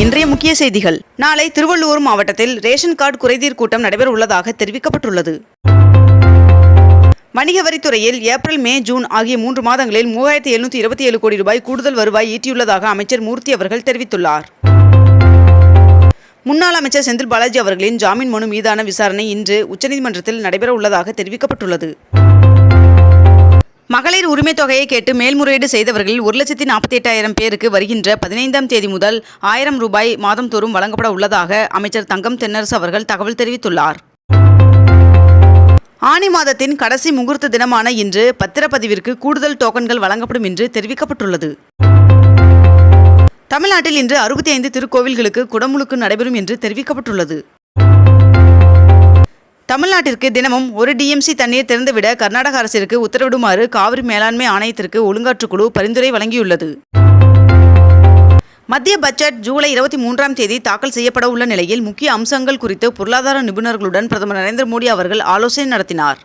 இன்றைய முக்கிய செய்திகள். நாளை திருவள்ளூர் மாவட்டத்தில் ரேஷன் கார்டு குறைதீர் கூட்டம் நடைபெற உள்ளதாக தெரிவிக்கப்பட்டுள்ளது. வணிக வரித்துறையில் ஏப்ரல் மே ஜூன் ஆகிய மூன்று மாதங்களில் மூவாயிரத்தி எழுநூற்றி இருபத்தி ஏழு கோடி ரூபாய் கூடுதல் வருவாய் ஈட்டியுள்ளதாக அமைச்சர் மூர்த்தி அவர்கள் தெரிவித்துள்ளார். முன்னாள் அமைச்சர் செந்தில் பாலாஜி அவர்களின் ஜாமீன் மனு மீதான விசாரணை இன்று உச்சநீதிமன்றத்தில் நடைபெற உள்ளதாக தெரிவிக்கப்பட்டுள்ளது. மகளிர் உரிமை தொகையை கேட்டு மேல்முறையீடு செய்தவர்களில் ஒரு லட்சத்தி நாற்பத்தி எட்டாயிரம் பேருக்கு வருகின்ற பதினைந்தாம் தேதி முதல் ஆயிரம் ரூபாய் மாதம்தோறும் வழங்கப்பட உள்ளதாக அமைச்சர் தங்கம் தென்னரசு அவர்கள் தகவல் தெரிவித்துள்ளார். ஆனி மாதத்தின் கடைசி முகூர்த்த தினமான இன்று பத்திரப்பதிவிற்கு கூடுதல் டோக்கன்கள் வழங்கப்படும் என்று தெரிவிக்கப்பட்டுள்ளது. தமிழ்நாட்டில் இன்று அறுபத்தி ஐந்து திருக்கோவில்களுக்கு குடமுழுக்கு நடைபெறும் என்று தெரிவிக்கப்பட்டுள்ளது. தமிழ்நாட்டிற்கு தினமும் ஒரு டிஎம்சி தண்ணீர் திறந்துவிட கர்நாடக அரசிற்கு உத்தரவிடுமாறு காவிரி மேலாண்மை ஆணையத்திற்கு ஒழுங்காற்றுக்குழு பரிந்துரை வழங்கியுள்ளது. மத்திய பட்ஜெட் ஜூலை இருபத்தி மூன்றாம் தேதி தாக்கல் செய்யப்பட உள்ள நிலையில் முக்கிய அம்சங்கள் குறித்து பொருளாதார நிபுணர்களுடன் பிரதமர் நரேந்திர மோடி அவர்கள் ஆலோசனை நடத்தினார்.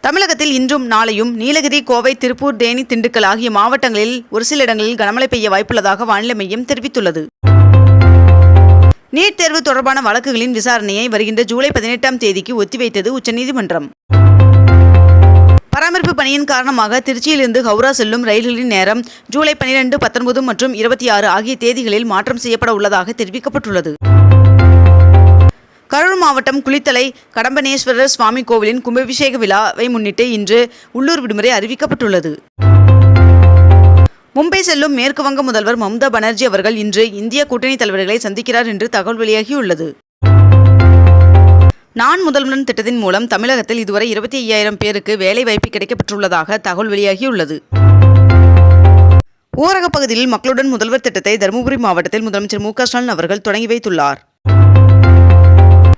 தமிழகத்தில் இன்றும் நாளையும் நீலகிரி கோவை திருப்பூர் தேனி திண்டுக்கல் ஆகிய மாவட்டங்களில் ஒரு சில இடங்களில் கனமழை பெய்ய வாய்ப்புள்ளதாக வானிலை மையம் தெரிவித்துள்ளது. நீட் தேர்வு தொடர்பான வழக்குகளின் விசாரணையை வருகின்ற ஜூலை பதினெட்டாம் தேதிக்கு ஒத்திவைத்தது உச்சநீதிமன்றம். பராமரிப்பு பணியின் காரணமாக திருச்சியிலிருந்து ஹவுரா செல்லும் ரயில்களின் நேரம் ஜூலை பனிரெண்டு பத்தொன்பது மற்றும் இருபத்தி ஆறு ஆகிய தேதிகளில் மாற்றம் செய்யப்பட உள்ளதாக தெரிவிக்கப்பட்டுள்ளது. கரூர் மாவட்டம் குளித்தலை கடம்பனேஸ்வரர் சுவாமி கோவிலின் கும்பாபிஷேக விழாவை முன்னிட்டு இன்று உள்ளூர் விடுமுறை அறிவிக்கப்பட்டுள்ளது. மும்பை செல்லும் மேற்கு வங்க முதல்வர் மம்தா பானர்ஜி அவர்கள் இன்று இந்திய கூட்டணி தலைவர்களை சந்திக்கிறார் என்று தகவல் வெளியாகியுள்ளது. நான் முதல்வன் திட்டத்தின் மூலம் தமிழகத்தில் இதுவரை இருபத்தி ஐயாயிரம் பேருக்கு வேலை வாய்ப்பு கிடைக்கப்பெற்றுள்ளதாக தகவல் வெளியாகியுள்ளது. ஊரக பகுதியில் மக்களுடன் முதல்வர் திட்டத்தை தருமபுரி மாவட்டத்தில் முதலமைச்சர் மு ஸ்டாலின் அவர்கள் தொடங்கி வைத்துள்ளார்.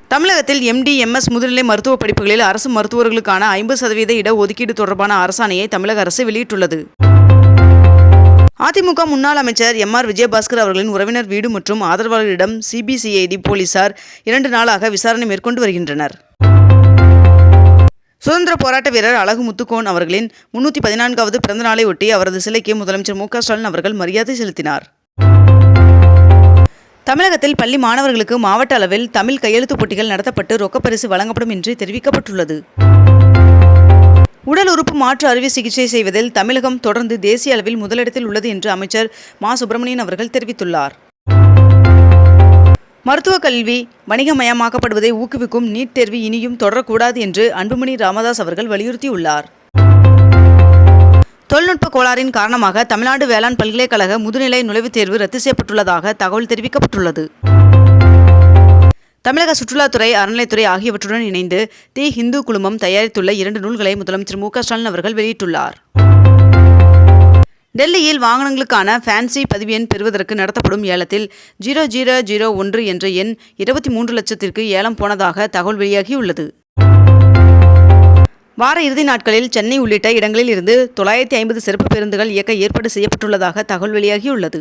தமிழகத்தில் எம்டி எம்எஸ் முதுநிலை மருத்துவ படிப்புகளில் அரசு மருத்துவர்களுக்கான ஐம்பது சதவீத இட ஒதுக்கீடு தொடர்பான அரசாணையை தமிழக அரசு வெளியிட்டுள்ளது. அதிமுக முன்னாள் அமைச்சர் எம் ஆர் விஜயபாஸ்கர் அவர்களின் உறவினர் வீடு மற்றும் ஆதரவாளர்களிடம் சிபிசிஐடி போலீசார் இரண்டு நாளாக விசாரணை மேற்கொண்டு வருகின்றனர். சுதந்திர போராட்ட வீரர் அழகு முத்துக்கோன் அவர்களின் முன்னூற்றி பதினான்காவது பிறந்த நாளை ஒட்டி அவரது சிலைக்கு முதலமைச்சர் மு ஸ்டாலின் அவர்கள் மரியாதை செலுத்தினார். தமிழகத்தில் பள்ளி மாணவர்களுக்கு மாவட்ட அளவில் தமிழ் கையெழுத்துப் போட்டிகள் நடத்தப்பட்டு ரொக்கப்பரிசு வழங்கப்படும் என்று தெரிவிக்கப்பட்டுள்ளது. உடல் உறுப்பு மாற்று அறுவை சிகிச்சை செய்வதில் தமிழகம் தொடர்ந்து தேசிய அளவில் முதலிடத்தில் உள்ளது என்று அமைச்சர் மா. சுப்பிரமணியன் அவர்கள் தெரிவித்துள்ளார். மருத்துவக் கல்வி வணிகமயமாக்கப்படுவதை ஊக்குவிக்கும் நீட் தேர்வு இனியும் தொடரக்கூடாது என்று அன்புமணி ராமதாஸ் அவர்கள் வலியுறுத்தியுள்ளார். தொழில்நுட்ப கோளாறின் காரணமாக தமிழ்நாடு வேளாண் பல்கலைக்கழக முதுநிலை நுழைவுத் தேர்வு ரத்து செய்யப்பட்டுள்ளதாக தகவல் தெரிவிக்கப்பட்டுள்ளது. தமிழக சுற்றுலாத்துறை அறநிலைத்துறை ஆகியவற்றுடன் இணைந்து தி ஹிந்து குழுமம் தயாரித்துள்ள இரண்டு நூல்களை முதலமைச்சர் மு ஸ்டாலின் அவர்கள் வெளியிட்டுள்ளார். டெல்லியில் வாகனங்களுக்கான ஃபேன்சி பதிவு எண் பெறுவதற்கு நடத்தப்படும் ஏலத்தில் ஜீரோ ஜீரோ ஜீரோ ஒன்று என்ற எண் இருபத்தி மூன்று லட்சத்திற்கு ஏலம் போனதாக தகவல் வெளியாகியுள்ளது. வார இறுதி நாட்களில் சென்னை உள்ளிட்ட இடங்களில் இருந்து தொள்ளாயிரத்தி ஐம்பது சிறப்பு பேருந்துகள் இயக்க ஏற்பாடு செய்யப்பட்டுள்ளதாக தகவல் வெளியாகியுள்ளது.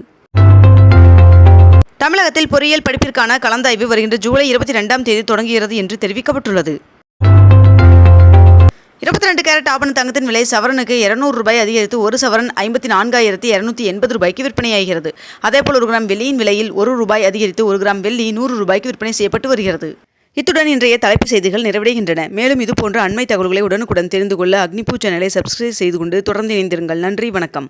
தமிழகத்தில் பொறியியல் படிப்பிற்கான கலந்தாய்வு வருகின்ற ஜூலை இருபத்தி ரெண்டாம் தேதி தொடங்குகிறது என்று தெரிவிக்கப்பட்டுள்ளது. இருபத்தி ரெண்டு கேரட் ஆபண தங்கத்தின் விலை சவரனுக்கு இருநூறு ரூபாய் அதிகரித்து ஒரு சவரன் ஐம்பத்தி நான்காயிரத்தி இருநூத்தி எண்பது ரூபாய்க்கு விற்பனையாகிறது. அதேபோல் ஒரு கிராம் வெள்ளியின் விலையில் ஒரு ரூபாய் அதிகரித்து ஒரு கிராம் வெள்ளி நூறு ரூபாய்க்கு விற்பனை செய்யப்பட்டு வருகிறது. இத்துடன் இன்றைய தலைப்பு செய்திகள் நிறைவடைகின்றன. மேலும் இதுபோன்ற அண்மை தகவல்களை உடனுக்குடன் தெரிந்து கொள்ள அக்னிபூ சேனலை சப்ஸ்கிரைப் செய்து கொண்டு தொடர்ந்து இணைந்திருங்கள். நன்றி வணக்கம்.